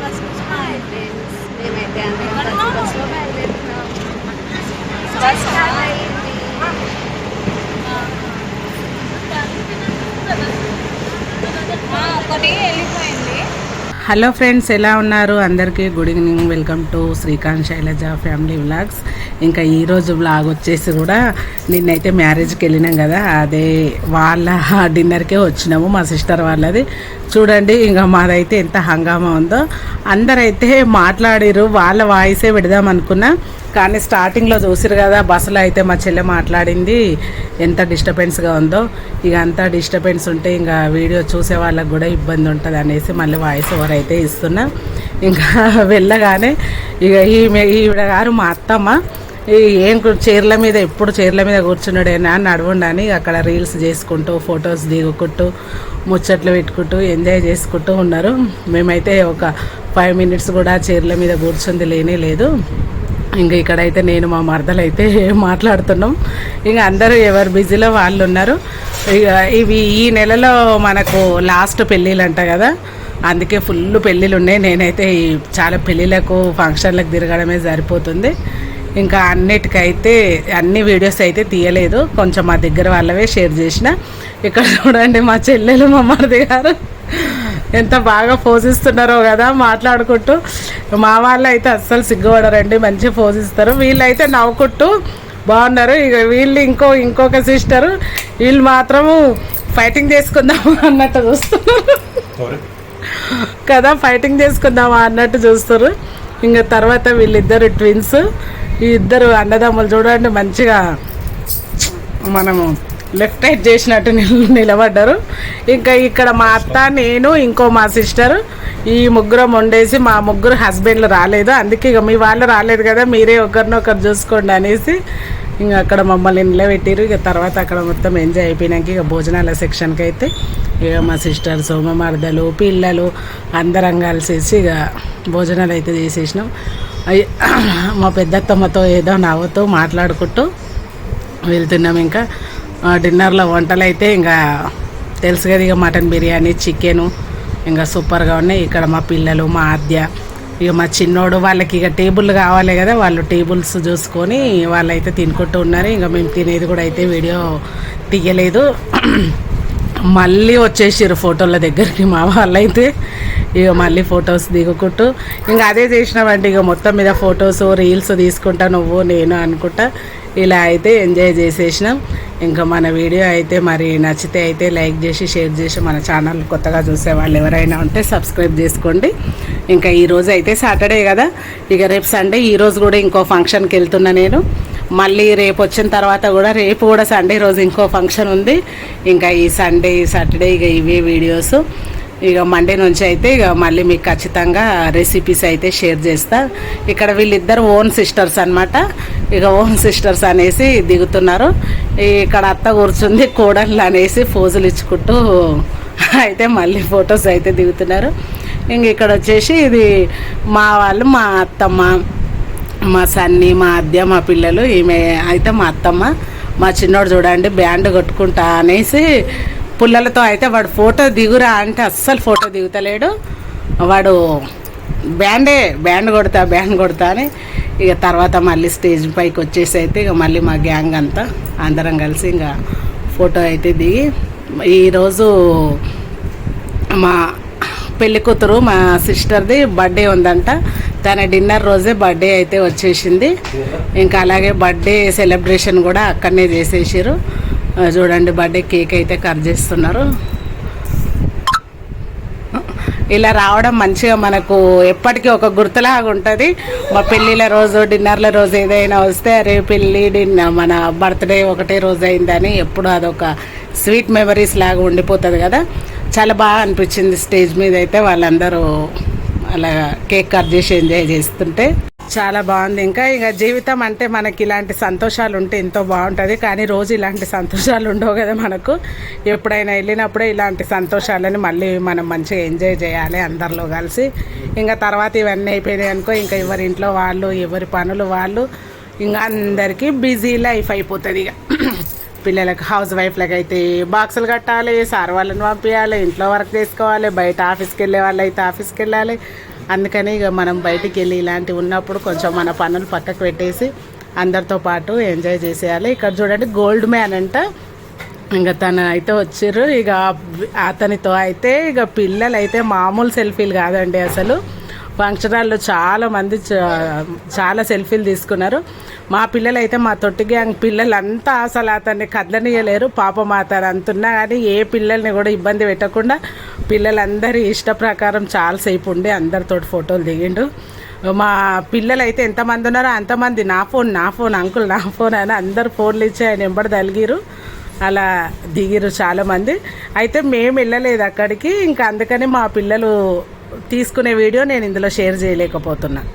Bus hi friends మేమైతే అందరం బస్సులో బయలుదేరుతున్నాం బస్ స్టార్ట్ అయ్యింది ఒకటి వెళ్ళిపో. హలో ఫ్రెండ్స్ ఎలా ఉన్నారు? అందరికీ good evening. Welcome to Srikanth Sailaja family vlogs. ఇంకా ఈరోజు వ్లాగ్ వచ్చేసి కూడా నిన్నైతే మ్యారేజ్కి వెళ్ళినాం కదా అదే వాళ్ళ డిన్నర్కే వచ్చినాము మా సిస్టర్ వాళ్ళది. చూడండి ఇంకా మాదైతే ఎంత హంగామా ఉందో. అందరైతే మాట్లాడిరు వాళ్ళ వాయిసే పెడదాం అనుకున్నా. కానీ స్టార్టింగ్లో చూసిరు కదా బస్సులో అయితే మా చెల్లె మాట్లాడింది ఎంత డిస్టర్బెన్స్గా ఉందో. ఇక అంతా డిస్టర్బెన్స్ ఉంటే ఇంకా వీడియో చూసే వాళ్ళకి కూడా ఇబ్బంది ఉంటుంది అనేసి మళ్ళీ వాయిస్ ఓవర్ అయితే ఇస్తున్నా. ఇంకా వెళ్ళగానే ఇక ఈమె ఈవిడ గారు మా అత్తమ్మ ఈ ఏం చీరల మీద ఎప్పుడు చీరల మీద కూర్చున్నాడేనా అని నడవండి అక్కడ రీల్స్ చేసుకుంటూ ఫొటోస్ దిగుకుంటూ ముచ్చట్లు పెట్టుకుంటూ ఎంజాయ్ చేసుకుంటూ ఉన్నారు. మేమైతే ఒక ఫైవ్ మినిట్స్ కూడా చీరల మీద కూర్చుంది లేనే లేదు. ఇంకా ఇక్కడైతే నేను మా మరదలు అయితే మాట్లాడుతున్నాం. ఇంకా అందరూ ఎవరు బిజీలో వాళ్ళు ఉన్నారు. ఇక ఇవి ఈ నెలలో మనకు లాస్ట్ పెళ్ళిళ్ళు అంట కదా. అందుకే ఫుల్ పెళ్ళిళ్ళు ఉన్నాయి. నేనైతే చాలా పెళ్ళిళ్ళకు ఫంక్షన్లకు తిరగడమే సరిపోతుంది. ఇంకా అన్నిటికైతే అన్ని వీడియోస్ అయితే తీయలేదు. కొంచెం మా దగ్గర వాళ్ళవే షేర్ చేసిన. ఇక్కడ చూడండి మా చెల్లెలు మా మరిది గారు. ఎంత బాగా పోజిస్తున్నారో కదా మాట్లాడుకుంటూ. మా వాళ్ళు అయితే అస్సలు సిగ్గుపడరండి మంచిగా పోజిస్తారు వీళ్ళైతే నవ్వుకుంటూ బాగున్నారు. ఇక వీళ్ళు ఇంకో ఇంకొక సిస్టరు వీళ్ళు మాత్రము ఫైటింగ్ చేసుకుందాము అన్నట్టు చూస్తున్నారు. కదా ఫైటింగ్ చేసుకుందామా అన్నట్టు చూస్తారు ఇంకా తర్వాత వీళ్ళిద్దరు ట్విన్స్ ఈ ఇద్దరు అన్నదమ్ములు చూడండి మంచిగా మనము లెఫ్ట్ రైట్ చేసినట్టు నిలబడ్డారు. ఇంకా ఇక్కడ మా అత్త నేను ఇంకో మా సిస్టర్ ఈ ముగ్గురం వండేసి మా ముగ్గురు హస్బెండ్లు రాలేదు. అందుకే ఇక మీ వాళ్ళు రాలేదు కదా మీరే ఒకరినొకరు చూసుకోండి అనేసి ఇంకా అక్కడ మమ్మల్ని నిలబెట్టిరు ఇక తర్వాత అక్కడ మొత్తం ఎంజాయ్ అయిపోయినాక ఇక భోజనాల సెక్షన్కి అయితే ఇక మా సిస్టర్స్ మా మరదలు పిల్లలు అందరం కలిసేసి ఇక భోజనాలు అయితే చేసేసినాం. మా పెద్దత్తమ్మతో ఏదో నవ్వుతూ మాట్లాడుకుంటూ వెళ్తున్నాం ఇంకా. డిన్నర్లో వంటలు అయితే ఇంకా తెలుసు కదా ఇక మటన్ బిర్యానీ చికెను ఇంకా సూపర్గా ఉన్నాయి. ఇక్కడ మా పిల్లలు మా ఆద్య ఇక మా చిన్నోడు వాళ్ళకి ఇక టేబుల్ కావాలి కదా వాళ్ళు టేబుల్స్ చూసుకొని వాళ్ళైతే తినుకుంటూ ఉన్నారు. ఇంకా మేము తినేది కూడా అయితే వీడియో తీయలేదు. మళ్ళీ వచ్చేసారు ఫోటోల దగ్గరికి మా వాళ్ళైతే. ఇక మళ్ళీ ఫొటోస్ దిగుకుంటూ. ఇంకా అదే చేసినామంటే ఇక మొత్తం మీద ఫొటోస్ రీల్స్ తీసుకుంటా నువ్వు నేను అనుకుంటా. ఇలా అయితే ఎంజాయ్ చేసేసినాం. ఇంకా మన వీడియో అయితే మరి నచ్చితే అయితే లైక్ చేసి షేర్ చేసి మన ఛానల్ కొత్తగా చూసే వాళ్ళు ఎవరైనా ఉంటే సబ్స్క్రైబ్ చేసుకోండి. ఇంకా ఈరోజు అయితే సాటర్డే కదా. ఇక రేపు సండే ఈరోజు కూడా ఇంకో ఫంక్షన్కి వెళ్తున్నా నేను. మళ్ళీ రేపు వచ్చిన తర్వాత కూడా రేపు కూడా సండే రోజు ఇంకో ఫంక్షన్ ఉంది. ఇంకా ఈ సండే సాటర్డే ఇక ఇవే వీడియోస్ ఇక మండే నుంచి అయితే ఇక మళ్ళీ మీకు ఖచ్చితంగా రెసిపీస్ అయితే షేర్ చేస్తా. ఇక్కడ వీళ్ళిద్దరు ఓన్ సిస్టర్స్ అనమాట ఇక ఓన్ సిస్టర్స్ అనేసి దిగుతున్నారు. ఇక్కడ అత్త కూర్చుంది కోడళ్ళు అనేసి ఫోజులు ఇచ్చుకుంటూ అయితే మళ్ళీ ఫొటోస్ అయితే దిగుతున్నారు. ఇంక ఇక్కడ వచ్చేసి ఇది మా వాళ్ళు మా అత్తమ్మ మా సన్ని మా అద్య మా పిల్లలు ఈమె అయితే మా అత్తమ్మ. మా చిన్నోడు చూడండి బ్యాండ్ కొట్టుకుంటా అనేసి పుల్లలతో అయితే వాడు ఫోటో దిగురా అంటే అస్సలు ఫోటో దిగుతలేడు. వాడు బ్యాండే బ్యాండ్ కొడతా బ్యాండ్ కొడతా అని ఇక తర్వాత మళ్ళీ స్టేజ్ పైకి వచ్చేసి అయితే ఇక మళ్ళీ మా గ్యాంగ్ అంతా అందరం కలిసి ఇంకా ఫోటో అయితే దిగి ఈరోజు మా పెళ్ళి కూతురు మా సిస్టర్ది బర్త్డే ఉందంట. తన డిన్నర్ రోజే బర్త్డే అయితే వచ్చేసింది. ఇంకా అలాగే బర్త్డే సెలబ్రేషన్ కూడా అక్కడనే చేసేసారు చూడండి బర్త్డే కేక్ అయితే కట్ చేస్తున్నారు. ఇలా రావడం మంచిగా మనకు ఎప్పటికీ ఒక గుర్తులాగా ఉంటుంది. మా పెళ్ళిళ్ళ రోజు డిన్నర్ల రోజు ఏదైనా వస్తే అరే పెళ్ళి డిన్నర్ మన బర్త్డే ఒకటే రోజు అయిందని ఎప్పుడు అదొక స్వీట్ మెమరీస్ లాగా ఉండిపోతుంది కదా. చాలా బాగా అనిపించింది స్టేజ్ మీద అయితే వాళ్ళందరూ అలా కేక్ కట్ చేసి ఎంజాయ్ చేస్తుంటే. చాలా బాగుంది. ఇంకా ఇక జీవితం అంటే మనకి ఇలాంటి సంతోషాలు ఉంటే ఎంతో బాగుంటుంది. కానీ రోజు ఇలాంటి సంతోషాలు ఉండవు కదా మనకు. ఎప్పుడైనా వెళ్ళినప్పుడే ఇలాంటి సంతోషాలని మళ్ళీ మనం మంచిగా ఎంజాయ్ చేయాలి అందరిలో కలిసి. ఇంకా తర్వాత ఇవన్నీ అయిపోయినాయి అనుకో ఇంకా ఎవరి ఇంట్లో వాళ్ళు ఎవరి పనులు వాళ్ళు ఇంకా అందరికీ బిజీ లైఫ్ అయిపోతుంది ఇక. పిల్లలకు హౌస్ వైఫ్లకు అయితే బాక్సులు కట్టాలి సార్ వాళ్ళని పంపించాలి ఇంట్లో వర్క్ చేసుకోవాలి బయట ఆఫీస్కి వెళ్ళే వాళ్ళు అయితే ఆఫీస్కి వెళ్ళాలి. అందుకని ఇక మనం బయటికి వెళ్ళి ఇలాంటివి ఉన్నప్పుడు కొంచెం మన పనులు పక్కకు పెట్టేసి అందరితో పాటు ఎంజాయ్ చేసేయాలి. ఇక్కడ చూడండి గోల్డ్ మ్యాన్ అంట. ఇంకా తను అయితే వచ్చారు ఇక అతనితో అయితే ఇక పిల్లలు అయితే మామూలు సెల్ఫీలు కాదండి అసలు. ఫంక్షన్ హాల్లో చాలా మంది చాలా సెల్ఫీలు తీసుకున్నారు. మా పిల్లలు అయితే మా తొట్టి గ్యాంగ్ పిల్లలంతా అసలు అతన్ని కదలనీయలేరు. పాపం అతను అంతున్నా కానీ ఏ పిల్లల్ని కూడా ఇబ్బంది పెట్టకుండా పిల్లలందరి ఇష్ట ప్రకారం చాలాసేపు ఉండి అందరితోటి ఫోటోలు దిగిండు. మా పిల్లలు అయితే ఎంతమంది ఉన్నారో అంతమంది నా ఫోన్ నా ఫోన్ అంకుల్ నా ఫోన్ అని అందరు ఫోన్లు ఇచ్చి ఆయన ఎంబడి తలిగిరు. అలా దిగిరు చాలామంది. అయితే మేము వెళ్ళలేదు అక్కడికి. ఇంకా అందుకని మా పిల్లలు తీసుకునే వీడియో నేను ఇందులో షేర్ చేయలేకపోతున్నాను